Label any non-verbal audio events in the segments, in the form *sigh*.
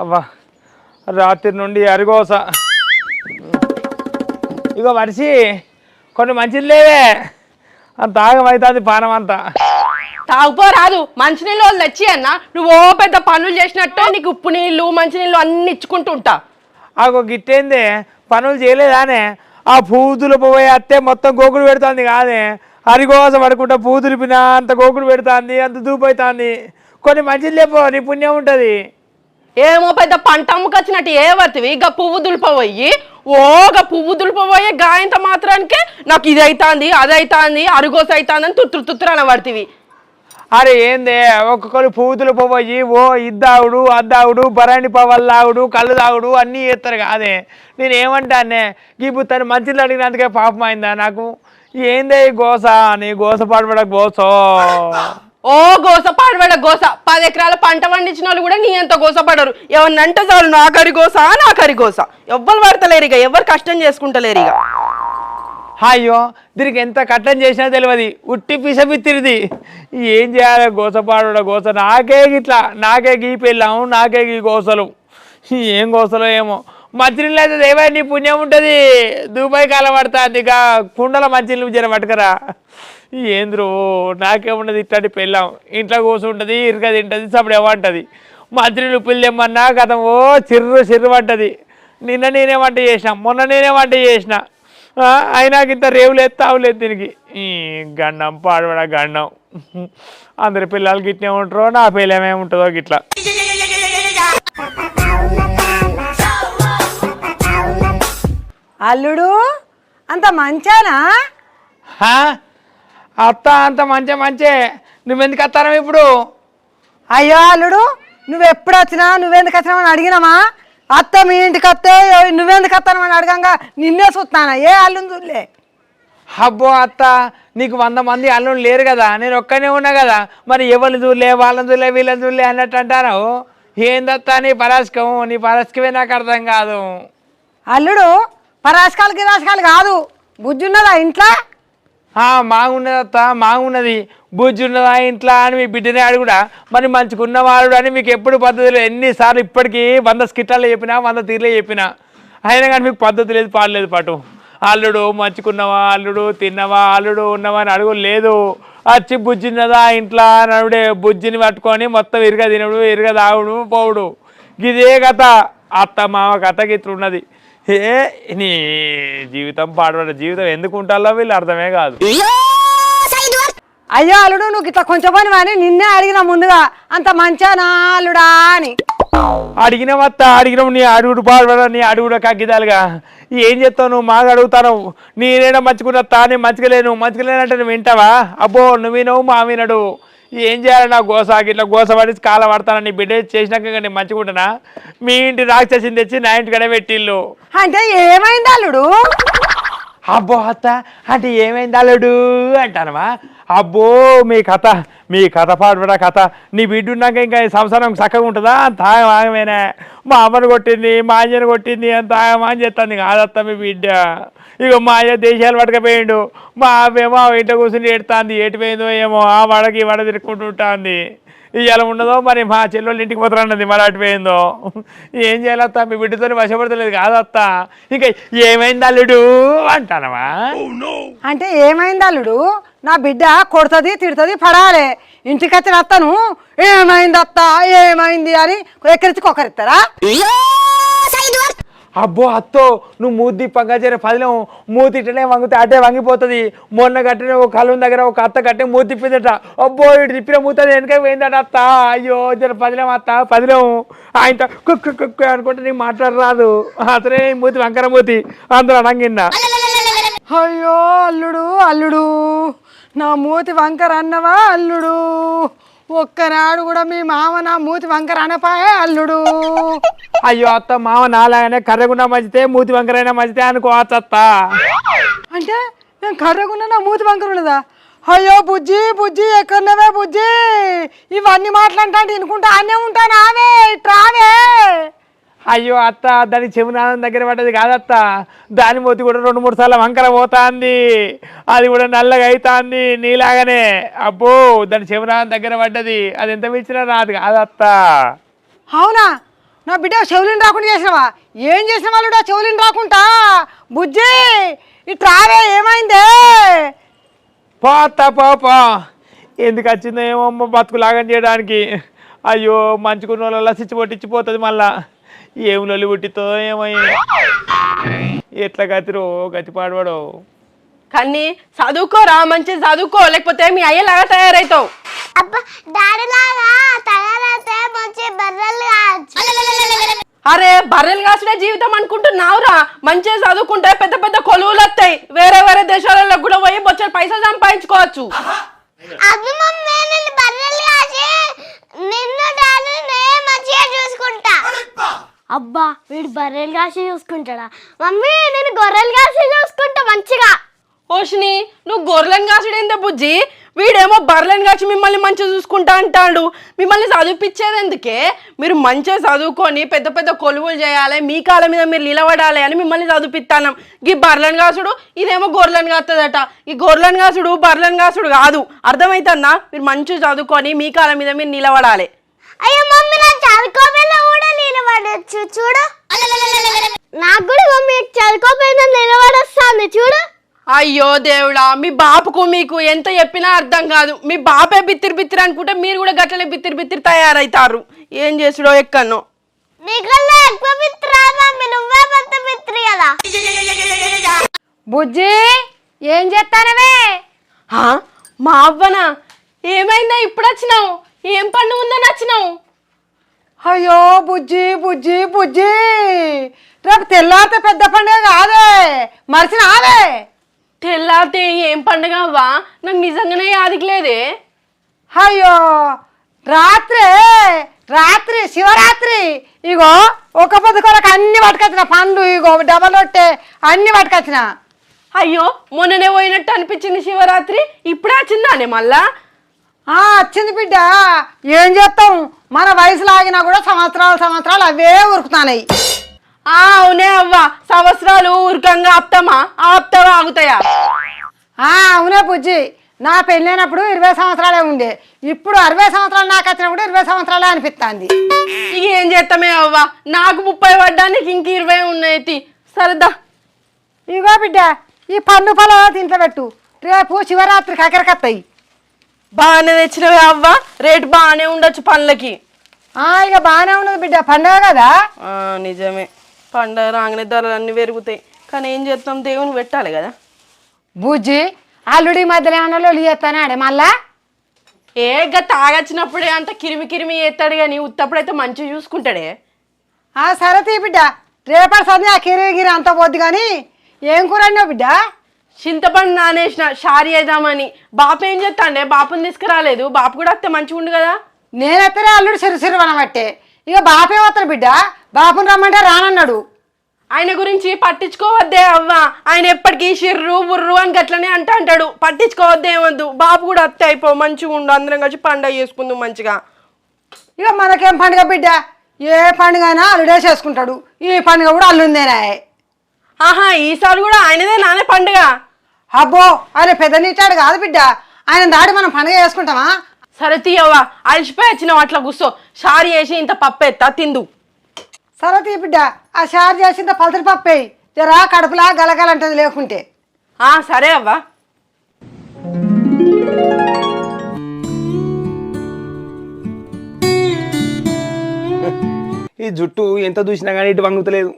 అవ్వా రాత్రి నుండి అరిగోస. ఇగో మనిషి కొన్ని మంచిది లేవే. అంత ఆగమవుతుంది పానం అంతా. తాగుపోరాదు మంచినీళ్ళు వాళ్ళు తెచ్చి అన్న నువ్వు ఓ పెద్ద పనులు చేసినట్టు నీకు ఉప్పు నీళ్ళు మంచినీళ్ళు అన్ని ఇచ్చుకుంటూ ఉంటా. ఆగో గిట్టేందే పనులు చేయలేదానే. ఆ పూతులు పోయి అత్తే మొత్తం గోకుడు పెడుతుంది కాదే. అరిగోస పడుకుంటా పూతులు పినా అంత గోకుడు పెడుతుంది అంత దూపవుతుంది కొన్ని మంచిది లేపో నీ పుణ్యం ఉంటుంది. ఏమో పెద్ద పంట అమ్ముకొచ్చినట్టు ఏ వర్తివి? ఇక పువ్వు దులిపబోయి ఓగ పువ్వు దులిపబోయే గాయంత మాత్రానికే నాకు ఇది అవుతుంది అది అవుతుంది అరుగోస అవుతుందని అని తుత్తురు తుత్తురు అని అరే ఏందే ఒక్కొక్కరు పూతులు పోయి ఓ ఇద్దావుడు అద్దావుడు బరాణి పవల్లావుడు కళ్ళు తాగుడు అన్నీ చేస్తారు కాదే. నేను ఏమంటానే ఇప్పుడు తను మంచిలు అడిగినందుకే పాపం అయిందా నాకు? ఏందే ఈ గోస? నీ గోస పాడబడ గోసో ఓ గోస పడబడ గోస. పది ఎకరాల పంట పండించిన వాళ్ళు కూడా నీ అంత గోస పడరు. ఎవరినంటే చాలు నా కరి గోస నా కరి గోస. ఎవ్వరు పడతలేరు ఇక ఎవరు కష్టం చేసుకుంటలేరు ఇక అయ్యో దీనికి ఎంత కట్టం చేసినా తెలియదు. ఉట్టి పిసపిత్తిరిది ఏం చేయాలి గోసపాడు గోస నాకే ఇట్లా నాకే గీ పెళ్ళాము నాకే గీ గోసలు. ఏం గోసలో ఏమో. మంచినీళ్ళు అయితే దేవా నీ పుణ్యం ఉంటుంది. దుబాయ్ కాలం పడుతుంది ఇక కుండల మంచినీళ్ళు జర పట్టుకరా. ఏంద్రు నాకేమున్నది ఇట్లాంటి పెళ్ళాం. ఇంట్లో కూర్చుంటుంది ఇరుక తింటుంది సప్పుడు ఏమంటుంది ఉప్పులు తెమ్మన్నా గత ఓ చిర్రు చిర్రు పడ్డది. నిన్న నేనే వంట చేసిన మొన్న నేనే వంట చేసిన. అయినా ఇంత రేవులేదు తావులేదు దీనికి. ఈ గండం పాడబడ గండం. అందరి పిల్లలు గిట్నే ఉంటారో నా పిల్లమేముంటుందో గిట్లా. అల్లుడు అంత మంచానా? హా? అత్త అంత మంచి మంచే. నువ్వెందుకు వస్తాను ఇప్పుడు? అయ్యో అల్లుడు నువ్వు ఎప్పుడు వచ్చినా నువ్వెందుకు వచ్చినావు అని అడిగినామా? అత్త మీ ఇంటికి వస్తే నువ్వెందుకు వస్తాను అని అడగంగా నిన్నే చూస్తానా ఏ అల్లుని చూడలే? అబ్బో అత్త నీకు వంద మంది అల్లుళ్ళు లేరు కదా? నేను ఒక్కనే ఉన్నా కదా? మరి ఎవరిని చూడలే వాళ్ళని చూడలే వీళ్ళని చూడలే అన్నట్టు అంటారు ఏందత్తా నీ పరాశకం? నీ పరాశకమే నాకు అర్థం కాదు. అల్లుడు పరాశకాలు గిరాశకాలు కాదు. బుజ్జున్నదా ఇంట్లో? ఆ, మాగున్నది అత్త మాగున్నది. బుజ్జి ఉన్నదా ఇంట్లో? అని మీ బిడ్డనే అడుగుడా. మరి మంచిగున్న వాడు అని మీకు ఎప్పుడు పద్ధతులు? ఎన్నిసార్లు ఇప్పటికీ వంద స్కిట్లలో చెప్పినా వంద తీర్లే చెప్పినా. అయినా కానీ మీకు పద్ధతి లేదు పాడలేదు పాటు. అల్లుడు మంచుకున్నవా అల్లుడు తిన్నవా? అల్లుడు ఉన్నవా అని అడుగు లేదు. వచ్చి బుజ్జిన్నదా ఇంట్లో? అని అడుగుడే బుజ్జిని పట్టుకొని మొత్తం ఇరుగ తినడు ఇరుగ తాగుడు పోవుడు. ఇదే కథ. అత్త మామ కథ గిట్లు ఉన్నది ఏ నీ జీవితం పాడబడ్డ జీవితం ఎందుకు ఉంటాలో వీళ్ళు అర్థమే కాదు. అయ్యో అల్లుడు నువ్వు ఇట్లా కొంచెం పని అని నిన్నే అడిగినా ముందుగా అంత మంచానా అల్లుడా అని. అడిగిన వత్త అడిగినావు నీ అడుగుడు పాడబడ నీ అడుగుడు కగ్గిదాలుగా. ఏం చెప్తావు నువ్వు? మాగా అడుగుతాను. నేనేనా మంచుకున్న తానే మంచిగలేను మంచిగలేనంటే నువ్వు వింటావా? అబ్బో నువ్వు వినవు మా వినడు. ఏం చేయాలి నా గోస? ఇట్లా గోస పడి కాల పడతాను? నీ బిడ్డ చేసినాక నేను మంచిగుంటానా మీ ఇంటి రాక్షసిని తెచ్చి నా ఇంటికడ పెట్టిల్లు అంటే ఏమైంది అల్లుడు? అబ్బో అత్త అంటే ఏమైంది అల్లుడు? అంటానవా? అబ్బో మీ కథ మీ కథ పాడుబడ కథ. నీ బిడ్డ ఉన్నాక ఇంకా ఈ సంసారం చక్కగా ఉంటుందా? అంత ఆగమేనా. మా అమ్మను కొట్టింది మా అంజను కొట్టింది అంత ఆగమా అని చెప్తాను కాదత్త మీ బిడ్డ. ఇక మా అయ్య దేశాలు పట్టుకపోయిండు. మా అమ్మేమో ఇంట కూర్చుని ఏడుతాంది. ఏటిపోయిందో ఏమో ఆ వడకి వడ తిరుక్కుంటుంటుంది ఇవాళ ఉండదో మరి మా చెల్లెళ్ళు ఇంటికి పోతారన్నది మరి అటుపోయిందో ఏం చేయాలత్త మీ బిడ్డతో వశపడతలేదు కాదత్త ఇంకా ఏమైంది అల్లుడు? అంటానవా? అంటే ఏమైంది అల్లుడు? నా బిడ్డ కొడుతుంది తిడుతుంది పడాలి. ఇంటికి వచ్చిన అత్తను ఏమైంది అత్త? ఏమైంది అని ఎక్కరించి ఒకరిస్తారా అబ్బో అత్తో నువ్వు మూతి పంగజర పదిలం మూతి ఇట్టనే వంగితే అటే వంగిపోతుంది. మొన్న కట్టిన ఒక కలుం దగ్గర ఒక అత్త కట్టే మూతి తిప్పిందట. అబ్బో ఇటు తిప్పిన మూత వెనక పోయిందట అత్త. అయ్యో జర పదిలం అత్త పదిలం ఆయన కుక్కు కుక్కు అనుకుంటే నీకు మాట్లాడరాదు. అతనే మూతి వంకర మూతి. అందరూ అనంగిన్నా అయ్యో అల్లుడు అల్లుడు. నా మూతి వంకర అన్నవా అల్లుడు? ఒక్కనాడు కూడా మీ మామ నా మూతి వంకర అనపాయే అల్లుడు. అయ్యో అత్త మామ నాలాగానే కర్రగుండా మంచితే మూతి వంకరైనా మంచితే అనుకోవచ్చు అత్త అంటే నేను కర్రగున్న నా మూతి వంకర ఉన్నదా? అయ్యో బుజ్జి బుజ్జి ఎక్కడున్నవే బుజ్జి? ఇవన్నీ మాట్లాడతా వినుకుంటా అన్నే ఉంటాను? ఆవే ఇట్రావే అయ్యో అత్త దాని చెవినాథం దగ్గర పడ్డది కాదత్త. దాని మూతి కూడా రెండు మూడు సార్లు వంకర పోతాంది. అది కూడా నల్లగా అవుతాంది నీలాగానే. అబ్బో దాని చెవినాథం దగ్గర పడ్డది. అది ఎంత పిలిచినా రాదు కాదత్త. అవునా? నా బిడ్డ చెవులిని రాకుండా చేసినవా? ఏం చేసిన వాళ్ళు చెవులిని రాకుండా? బుజ్జి ఇటు రావే ఏమైందే? పోతా పాప ఎందుకు వచ్చిందో ఏమో అమ్మ బతుకు లాగం చేయడానికి. అయ్యో మంచుకున్న వాళ్ళ సిచ్చి పొట్టించిపోతుంది మళ్ళా. ఏం లొల్లి పుట్టితో ఏమో? ఎట్లా గతిరో గతి పాడవాడో? కానీ చదువుకోరా మంచి చదువుకో లేకపోతే మీ అయ్యేలాగా తయారవుతావు అరే బర్రెలు కాసుడే జీవితం అనుకుంటున్నావురా? మంచిగా చదువుకుంటే పెద్ద పెద్ద కొలువులు వస్తాయి. వేరే వేరే దేశాలలో కూడా పోయి బొచ్చలు పైసలు సంపాదించుకోవచ్చు. నిన్ను డాడీని మంచిగా చూసుకుంటా. అబ్బా వీడు బర్రెలు కాసి చూసుకుంటాడా? మమ్మీ నేను గొర్రెలు కాసి చూసుకుంటా మంచిగా. ఓషిని నువ్వు గొర్రెలను కాచడేందే బుజ్జి? వీడేమో బర్రెలను కాచి మిమ్మల్ని మంచిగా చూసుకుంటా అంటాడు. మిమ్మల్ని చదివిపించేది ఎందుకే? మీరు మంచిగా చదువుకొని పెద్ద పెద్ద కొలువులు చేయాలి మీ కాళ్ళ మీద మీరు నిలబడాలి అని మిమ్మల్ని చదివిపిస్తాను ఈ బర్రెలను కాసుడు ఇదేమో గొర్రెలను కాస్తుందట ఈ గొర్రెలను కాసుడు బర్రెలను కాసుడు కాదు. అర్థమవుతుందా మీరు మంచిగా చదువుకొని మీ కాళ్ళ మీద మీరు నిలబడాలి. అయ్యో మమ్మీ నాకు కూడా నిలబడచ్చు చూడు. నాకు కూడా మమ్మీ అయ్యో దేవుడా మీ బాపుకు మీకు ఎంత చెప్పినా అర్థం కాదు. మీ బాపే బిత్తిరి బిత్తిరి అనుకుంటే మీరు కూడా గట్లనే బిత్తిరి బిత్తిరి తయారవుతారు ఏం చేసుడో కదా. బుజ్జి ఏం చేస్తానవే? మా అవ్వనా ఏమైందా ఇప్పుడు వచ్చినావు? ఏం పండుగ ఉందని వచ్చినావు అయ్యో బుజ్జి బుజ్జి బుజ్జి. రేపు తెల్లారితే పెద్ద పండుగ కాదే. మరిచిన ఆవే తెల్లారితే ఏం పండుగ అవ్వా? నాకు నిజంగానే యాదికిలేదే అయ్యో! రాత్రి రాత్రి శివరాత్రి ఇగో ఒక పొద్దు కొరకు అన్ని పట్టుకొచ్చిన పండ్లు ఇగో డబల్ రొట్టె అన్ని పట్టుకొచ్చిన. అయ్యో మొన్ననే పోయినట్టు అనిపించింది శివరాత్రి ఇప్పుడే వచ్చిందానే మళ్ళా? ఆ, వచ్చింది బిడ్డ. ఏం చేస్తాం? మన వయసు లాగినా కూడా సంవత్సరాలు సంవత్సరాలు అవే ఉరుకుతానాయి అవునే అవ్వా. సంవత్సరాలు ఊరికంగా ఆప్తామా? ఆప్తావా ఆగుతాయా? ఆ, అవునే బుజ్జి. నా పెళ్ళైనప్పుడు ఇరవై సంవత్సరాలే ఉండే. ఇప్పుడు అరవై సంవత్సరాలు నాకు వచ్చినప్పుడు ఇరవై సంవత్సరాలే అనిపిస్తుంది. ఇక ఏం చేస్తామే అవ్వా? నాకు ముప్పై పడ్డానికి ఇంక ఇరవై ఉన్నాయి. సరదా. ఇగో బిడ్డ ఈ పండు పొలం దీంట్లో పెట్టు రేపు శివరాత్రికి అక్కడికత్తాయి బాగానే తెచ్చినవే అవ్వా. రేటు బాగానే ఉండొచ్చు పండ్లకి. ఆ, ఇక బాగానే ఉన్నది బిడ్డ. పండుగ కదా? ఆ, నిజమే. పండగ రాగానే ధరలు అన్నీ పెరుగుతాయి. కానీ ఏం చేస్తాం? దేవుని పెట్టాలి కదా. బుజ్జి అల్లుడి మధ్యలో ఏమన్నా లొల్లి చేస్తానే ఆడే మళ్ళా? ఏ గా తాగొచ్చినప్పుడే అంత కిరిమి కిరిమి చేస్తాడు కానీ ఉత్తప్పుడైతే మంచిగా చూసుకుంటాడే. ఆ సరే తీ బిడ్డ. రేపటి సంది ఆ కిరి గిరి అంత పోద్ది కానీ ఏం కూర అన్నావు బిడ్డ? చింతపండు నానేసిన షారీ వేద్దామని. బాపు ఏం చేస్తాండే? బాపుని తీసుకురాలేదు. బాపు కూడా వస్తే మంచిగా ఉండు కదా. నేనెత్తనే అల్లుడు సిరు సిరు అనబట్టే ఇక బాపే వస్తాడు బిడ్డ. బాపుని రమ్మంటే రానన్నాడు. ఆయన గురించి పట్టించుకోవద్దే అవ్వ. ఆయన ఎప్పటికీ షిర్రు బుర్రు అని గట్లనే అంట అంటాడు. పట్టించుకోవద్దే ఏమొద్దు. బాబు కూడా అత్తే అయిపో. మంచిగా ఉండు. అందరం కలిసి పండగ చేసుకుందాం మంచిగా. ఇక మనకేం పండుగ బిడ్డ? ఏ పండుగ అయినా అల్లుడే చేసుకుంటాడు. ఈ పండుగ కూడా అల్లుందేనా. ఆహా ఈసారి కూడా ఆయనదే నానే పండుగ. అబ్బో ఆయన పెద్ద నీటాడు కాదు బిడ్డ. ఆయన దాడి మనం పండుగ చేసుకుంటామా? సరే తీయవ్వా. అలసిపోయి వచ్చినావు అట్లా కూర్చో. షారీ వేసి ఇంత పప్పు ఎత్తా తిందు. సరే తీ బిడ్డ. ఆ షార్ చేసింత పలసరి పప్పేయి జరా కడుపులా గలగలంటది లేకుంటే. ఆ సరే అవ్వా. ఈ జుట్టు ఎంత చూసినా కానీ ఇటు వంగుతలేదు.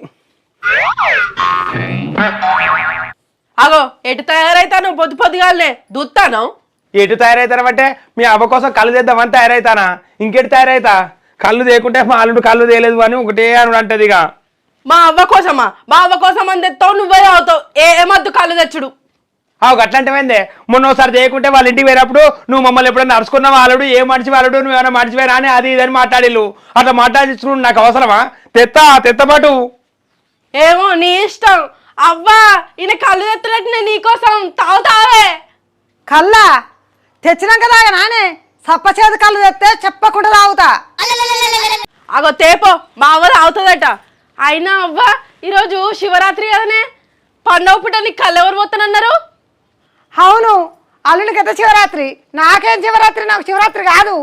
అగో ఎటు తయారైతాను పొద్దు పొద్దుగాలనే. దూత్తాను ఎటు తయారవుతారంటే మీ అవ్వ కోసం కళ్ళు తెద్దామని తయారవుతానా ఇంకెటు తయారైతా? కళ్ళు తేకుంటే మా అల్లుడు కళ్ళు తేలేదు అని ఒకటే అని అంటది ఇక. మా అవ్వ కోసమా? మా అవ్వ కోసం అని తెస్తావు నువ్వే అవుతావు. ఏ ఏమద్దు కళ్ళు తెచ్చుడు? అవు గట్లంటివైందే మొన్న ఒకసారి చేయకుంటే వాళ్ళ ఇంటికి పోయినప్పుడు నువ్వు మమ్మల్ని ఎప్పుడైనా నడుచుకున్న వాళ్ళడు ఏ మనిషి వాళ్ళడు నువ్వు ఏమైనా మర్చిపోయినా అని అది ఇది అని మాట్లాడిల్లు. అట్లా మాట్లాడించుకుని నాకు అవసరమా? తెత్తా తెత్తపాటు ఏమో నీ ఇష్టం. అవ్వా ఈయన కళ్ళు తెత్తనట్టు నేను నీకోసం తాగుతావే. కల్లా? తెచ్చినాక దాకా నానే సప్పచేతి కళ్ళు తెస్తే చెప్పకుండా తాగుతా. అగో తేపో మా అవ్వ తాగుతుందట. అయినా అవ్వ ఈరోజు శివరాత్రి కదనే? పండగ పుట్ట నీకు కళ్ళు ఎవరు పోతానన్నారు? అవును అల్లుడికి ఎంత శివరాత్రి? నాకేం శివరాత్రి? నాకు శివరాత్రి కాదు.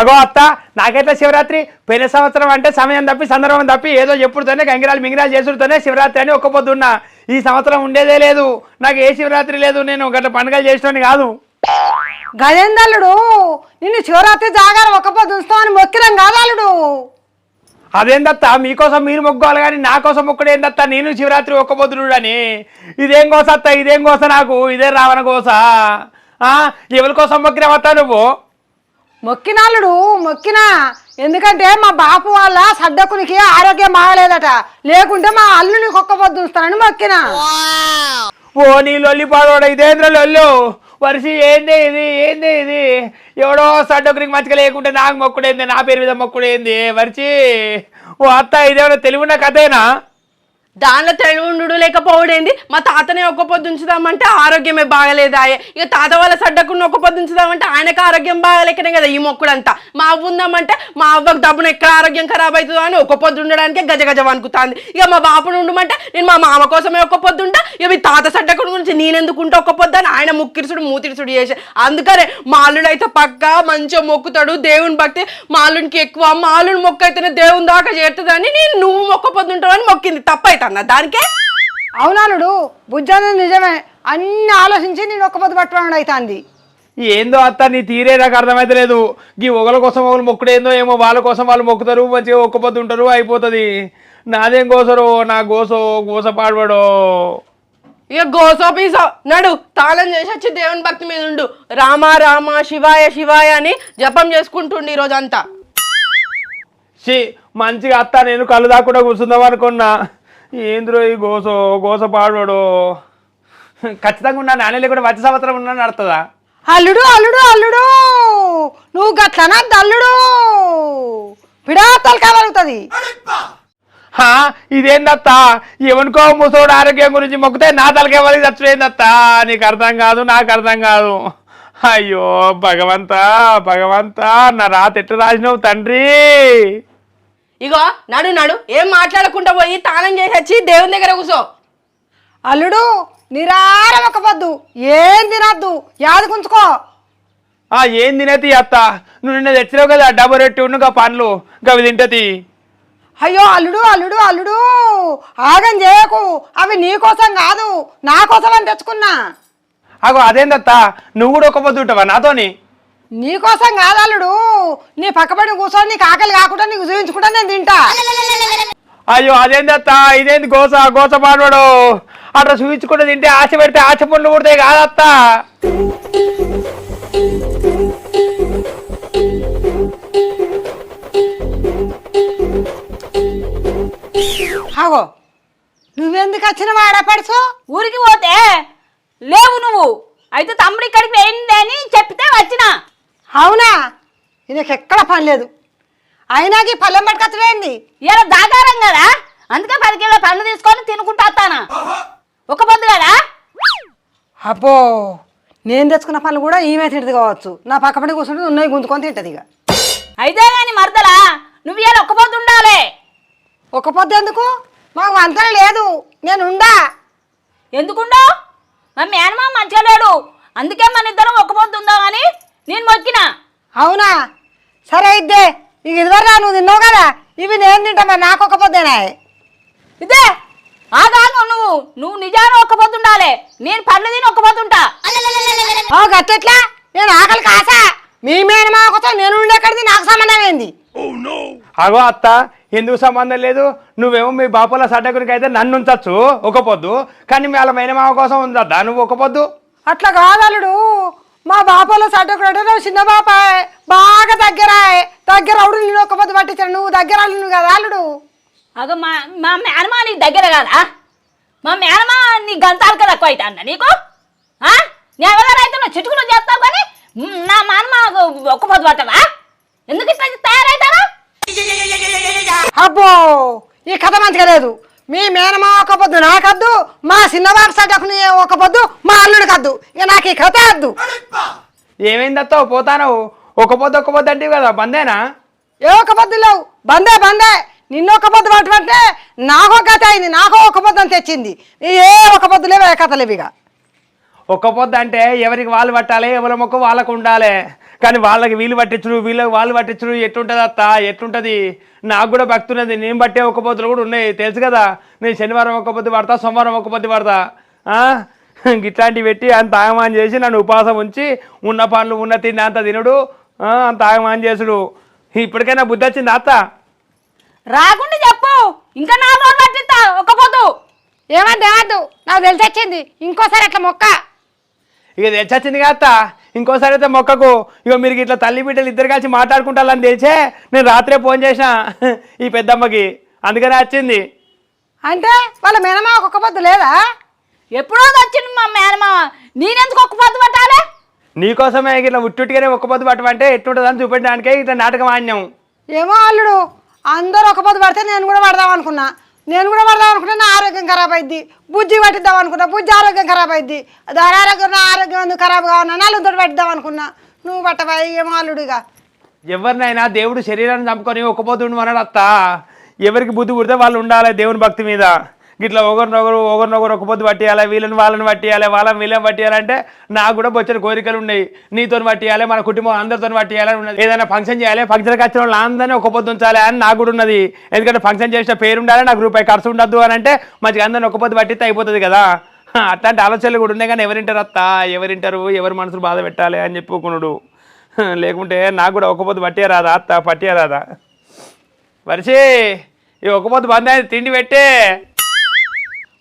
అగో అత్త నాకెట్లా శివరాత్రి? పోయిన సంవత్సరం అంటే సమయం తప్పి సందర్భం తప్పి ఏదో చెప్పుడుతోనే గంగిరాలు మింగిరాలు చేసుడుతోనే శివరాత్రి అని ఒక్క పొద్దున్నా ఈ సంవత్సరం ఉండేదే లేదు. నాకు ఏ శివరాత్రి లేదు నేను గట్ల పండుగలు చేసిన కాదు. గజేందల్లుడు నిన్ను శివరాత్రి జాగారం ఒక్క పొద్దు ఉంచుతామని మొక్కినాం కాదాలుడు. అదేందత్త? మీకోసం మీరు మొక్కోవాలి కానీ నా కోసం మొక్కడు ఏందత్త? నేను శివరాత్రి ఒక్క పొద్దుడు అని ఇదేం కోస అత్త? ఇదేం కోస నాకు? ఇదే రావణ కోస ఎవరి కోసం మొక్కినావత్తా నువ్వు? మొక్కినాలుడు మొక్కినా. ఎందుకంటే మా బాపు వాళ్ళ సడ్డకునికి ఆరోగ్యం బాగలేదట. లేకుంటే మా అల్లుని ఒక్క పొద్దు ఉంచుతానని మొక్కినా. ఓ నీ లొల్లి పాడోడ? ఇదేంద్ర లొల్లు? వరిసి ఏంది ఇది? ఏంది ఇది? ఎవడో సడ్డొకరికి మంచిగా లేకుంటే నాకు మొక్కుడేంది? నా పేరు మీద మొక్కుడేంది? వరిచి ఓ అత్త ఇదేమైనా తెలివిన కథేనా? దానిలో తెలివుండు లేకపోవడేంది మా తాతనే ఒక్క పొద్దు ఉంచుదామంటే ఆరోగ్యమే బాగలేదాయే ఇక తాత వాళ్ళ సడ్డకుండా ఒక్క పొద్దు ఉంచుదామంటే ఆయనకు ఆరోగ్యం బాగలేకనే కదా ఈ మొక్కుడంతా. మా అవ్వ ఉందామంటే మా అవ్వకు డబ్బును ఎక్కడ ఆరోగ్యం ఖరాబ్ అవుతుందో అని ఒక్క పొద్దు ఉండడానికే గజ గజ వణుకుతాంది. ఇక మా బాపును ఉండమంటే నేను మా మామ కోసమే ఒక్క పొద్దు ఉంటా. ఇక మీ తాత సడ్డకుడు గురించి నేనెందుకు ఉంటా ఒక్క పొద్దు అని ఆయన ముక్కిరిసుడు మూతిరిసుడు చేసే. అందుకనే మా అయితే పక్క మంచిగా మొక్కుతాడు. దేవుని భక్తి మా అల్లునికి ఎక్కువ. మా అల్లుడు మొక్క అయితేనే దేవుని దాకా చేరుతుందని నేను నువ్వు మొక్క పొద్దు అని మొక్కింది. తప్పైతన్నా దానికే? అవునాలుడు బుజ్జాన నిజమే. అన్ని ఆలోచించి నేను ఒక్క పొద్దు పట్టుకోవడం అవుతుంది ఏందో అత్త నీ తీరే నాకు అర్థమైతలేదు ఈ ఒకల కోసం ఒకరు మొక్కుడేందో ఏమో వాళ్ళ కోసం వాళ్ళు మొక్కుతారు మంచిగా ఒక్క పొద్దు ఉంటారు అయిపోతుంది. నాదేం కోసరో నా గోసో గోస పాడబడో ఇక గోసో పీసో. నడు తాళం చేసి వచ్చి దేవుని భక్తి మీద ఉండు. రామ రామ శివాయ శివాయ అని జపం చేసుకుంటుండు ఈ రోజంతా షీ మంచిగా అత్త నేను కళ్ళు దాక్కుండా కూర్చుందాం అనుకున్నా. ఏంద్రో ఈ గోసో గోస పాడబడో ఖచ్చితంగా ఉన్నా నాణ్య లేకుండా వచ్చే సంవత్సరం ఉన్నా నడుతుందా? అల్లుడు అల్లుడు అల్లుడు! నువ్వు గట్లనా దల్లుడు పిడాతలు కలుగుతుంది హా, ఇదేందత్త ఎవరికో ముసోడు ఆరోగ్యం గురించి మొక్కితే నా తలకెవరికి చచ్చుడేందత్త నీకు అర్థం కాదు నాకు అర్థం కాదు. అయ్యో భగవంత భగవంత నా రాత ఎట్లా రాసినావు తండ్రి? ఇగో నడు నడు. ఏం మాట్లాడకుండా పోయి తాళం చేసి వచ్చి దేవుని దగ్గర కూసో. అల్లుడు నిరారం ఏం తినద్దు. యాదకుంచుకో ఆ ఏం తినేతి అత్త? నువ్వు నిన్న తెచ్చినావు కదా డబ్బు రెట్టి ఉన్నగా పండ్లు గవి తింటది అయ్యో అల్లుడు అల్లుడు అల్లుడు. ఆగం చేయకు. అవి నీ కోసం కాదు. నా కోసం అని తెచ్చుకున్నా. అగో అదేందత్త? నువ్వు కూడా ఒక పొద్దు ఉంటావా నాతోని? నీ కోసం కాదు అల్లుడు. నీ పక్కపడి కూర్చొని నీకు ఆకలి కాకుండా నీకు చూపించుకుంటా నేను తింటా. అయ్యో అదేందత్త ఇదేంది గోస? గోస పాడవాడు అట్లా చూపించుకుంటే తింటే ఆశ పెడితే ఆశ పండ్లు పుడతాయి కాదత్త ఆగో. నువ్వెందుకు వచ్చిన వాడపడుచు ఊరికి పోతే లేవు నువ్వు. అయితే తమ్ముడు ఇక్కడికి పోయింది అని చెప్తే వచ్చిన. అవునా? ఈయనకి ఎక్కడ పని లేదు. అయినాకి పల్లెం పట్టుకొచ్చలేంది ఇలా దాగారం కదా? అందుకే పది కిలో పండ్లు తీసుకొని తినుకుంటా వస్తానా? ఒక పొద్దు కదా? అబ్బో నేను తెచ్చుకున్న పనులు కూడా ఈమె తింటది కావచ్చు. నా పక్కపడి కూర్చుంటే ఉన్నాయి గుంజుకొని తింటది ఇక. అయితే కానీ మరదలా నువ్వు ఇలా ఒక్క పొద్దు ఉండాలి. ఒక పొద్దు ఎందుకు? మాకు వంతన లేదు. నేను ఉండా. ఎందుకుండో మా మేనమా మంచిగా లేడు. అందుకే మన ఇద్దరం ఒక్క పొద్దు ఉందామని నేను మొక్కిన? అవునా? సరే ఇద్దే. ఇక ఇదివరకు నువ్వు తిన్నావు కదా? ఇవి నేను తింటా మరి నాకు ఒక పొద్దేనా ఇదే ఆగాను నువ్వు. నువ్వు నిజాన్ని ఒక్క పొద్దు ఉండాలి నేను పండ్లు తిని ఒక్క పొద్దు ఉంటా ఓ గట్టెట్లా నేను ఆకలి కాసా? మీ మేనమా ఒకతో నేను ఉండేక్కడిది నాకు సంబంధం ఏంది? అగో అత్త ఎందుకు సంబంధం లేదు? నువ్వేమో మీ బాపల సడ్డకునికి అయితే నన్ను ఉంచచ్చు ఒక పొద్దు కానీ మీ వాళ్ళ మేనమామ కోసం ఉందా నువ్వు ఒక పొద్దు అట్లా కాదలుడు మా బాపలో సడ్డకుడు చిన్న బాపాయ్ బాగా దగ్గర దగ్గర అవుడు నేను ఒక పొద్దు పట్టించాను నువ్వు దగ్గర నువ్వు కదా అల్లుడు. అగ మా మా మేనమా నీకు దగ్గర కదా? మా మేనమా నీ గంతాలు కదా ఎక్కువ అవుతా నీకు? ఆ? నీ ఎవరైనా అయితే నువ్వు చిటుకులు చేస్తావు కానీ నా మానమ ఒక్క పొద్దు పట్టవా? ఎందుకు ఇట్లా తయారవుతారా అబ్బో ఈ కథ మంచిగా లేదు. మీ మేనమా ఒక పొద్దు నాకద్దు మా చిన్నబాబు సడ్డకుని ఒక పొద్దు మా అల్లుడు కద్దు ఇక నాకు ఈ కథ వద్దు. ఏమైందత్తో పోతాను ఒక పొద్దు ఒక పొద్దు అంటే కదా బందేనా? ఏ ఒక పొద్దు లేవు. బందే బందే. నిన్న ఒక పొద్దు పట్టుకుంటే నాకో కథ అయింది నాకో ఒక పొద్దు అని తెచ్చింది. ఏ ఒక పొద్దు లేవు ఏ కథ లేవు ఇక. ఒక్క పొద్దు అంటే ఎవరికి వాళ్ళు పట్టాలి ఎవరి మొక్క వాళ్ళకు ఉండాలి. కానీ వాళ్ళకి వీళ్ళు పట్టించుడు వీళ్ళకి వాళ్ళు పట్టించుడు ఎట్టుంటుంది అత్త? ఎట్టుంటుంది? నాకు కూడా భక్తి ఉన్నది. నేను బట్టే ఒక్క పొద్దులు కూడా ఉన్నాయి. తెలుసు కదా? నేను శనివారం ఒక్క పొద్దు పడతా సోమవారం ఒక్క పొద్దు పడతా. *laughs* ఇట్లాంటివి పెట్టి అంత ఆగమాన్ చేసి నన్ను ఉపవాసం ఉంచి ఉన్న పనులు ఉన్న తిండి అంత తినుడు. అంత ఆగమాన్ చేసుడు. ఇప్పటికైనా బుద్ధి వచ్చింది అత్త? రాకుండా చెప్పు. ఇంకా నాలుగు రోజులు పట్టిస్తా. ఒక్క పొద్దు. ఏమంటే నాకు తెలిసి వచ్చింది. ఇంకోసారి అట్లా మొక్క. ఇక తెచ్చొచ్చింది కదా అత్త ఇంకోసారి అయితే మొక్కకు ఇక మీరు ఇట్లా తల్లి బిడ్డలు ఇద్దరు కలిసి మాట్లాడుకుంటారని తెలిసే నేను రాత్రే ఫోన్ చేసిన ఈ పెద్దమ్మకి. అందుకనే వచ్చింది. అంటే వాళ్ళ మేనమా ఒక్కొక్క పొద్దు లేదా? ఎప్పుడో వచ్చింది మా మేనమామ నేనెందుకు ఒక్క పొద్దు పట్టాలి? నీకోసమే ఇట్లా ఉట్టుటిగానే ఒక్క పొద్దు పట్టమంటే ఎట్లుంటుందని చూపెట్టడానికే ఇట్లా నాటకం ఆడినాం. ఏమో అల్లుడు అందరూ ఒక పొద్దు పడితే నేను కూడా పడదాం అనుకున్నా. నేను కూడా పడదాం అనుకున్నా నా ఆరోగ్యం ఖరాబ్ అయింది బుజ్జి పట్టిద్దాం అనుకున్నా బుజ్జి ఆరోగ్యం ఖరాబ్ అయింది దాని ఆరోగ్యం నా ఆరోగ్యం ఎందుకు ఖరాబ్ కావన్నా నలుగుతో పట్టిద్దాం అనుకున్నా. నువ్వు పట్టబాయి ఏమో అల్లుడుగా ఎవరినైనా దేవుడు శరీరాన్ని చంపుకొని ఒక్కపోతుండు పొద్దు అత్త. ఎవరికి బుద్ధి పుడితే వాళ్ళు ఉండాలి దేవుని భక్తి మీద. గిట్ల ఒకరినొకరు ఒకరినొకరు ఒక పొద్దు పట్టియాలి వీళ్ళని వాళ్ళని పట్టియాలి వాళ్ళని వీళ్ళని పట్టేయాలంటే నాకు కూడా బొచ్చని కోరికలు ఉన్నాయి. నీతో పట్టియాలి మన కుటుంబం అందరితో పట్టేయాలని ఉన్నది. ఏదైనా ఫంక్షన్ చేయాలి ఫంక్షన్కి వచ్చిన వాళ్ళు అందరినీ ఒక పొద్దు ఉంచాలి అని నాకు కూడా ఉన్నది. ఎందుకంటే ఫంక్షన్ చేసిన పేరు ఉండాలి నాకు రూపాయి ఖర్చు ఉండద్దు అని అంటే మంచిగా అందరిని ఒక పొద్దు పట్టిస్తే అయిపోతుంది కదా. అట్లాంటి ఆలోచనలు కూడా ఉన్నాయి కానీ ఎవరింటారు అత్త? ఎవరింటారు ఎవరి మనసులు బాధ పెట్టాలి అని చెప్పుకున్నాడు లేకుంటే నాకు కూడా ఒక పొద్దు పట్టియా రాదా అత్త? పట్టేరాదా రాదా? ఈ ఒక పొద్దు బంద్ తిండి పెట్టే.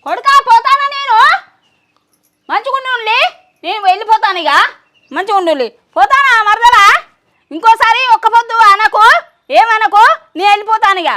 కొడుకా పోతానా నేను? మంచిగుండులే నేను వెళ్ళిపోతాను ఇక. మంచిగుండులే పోతానా మరదలా? ఇంకోసారి ఒక్క పొద్దు అనకు ఏమనకు? నేను వెళ్ళిపోతాను ఇక.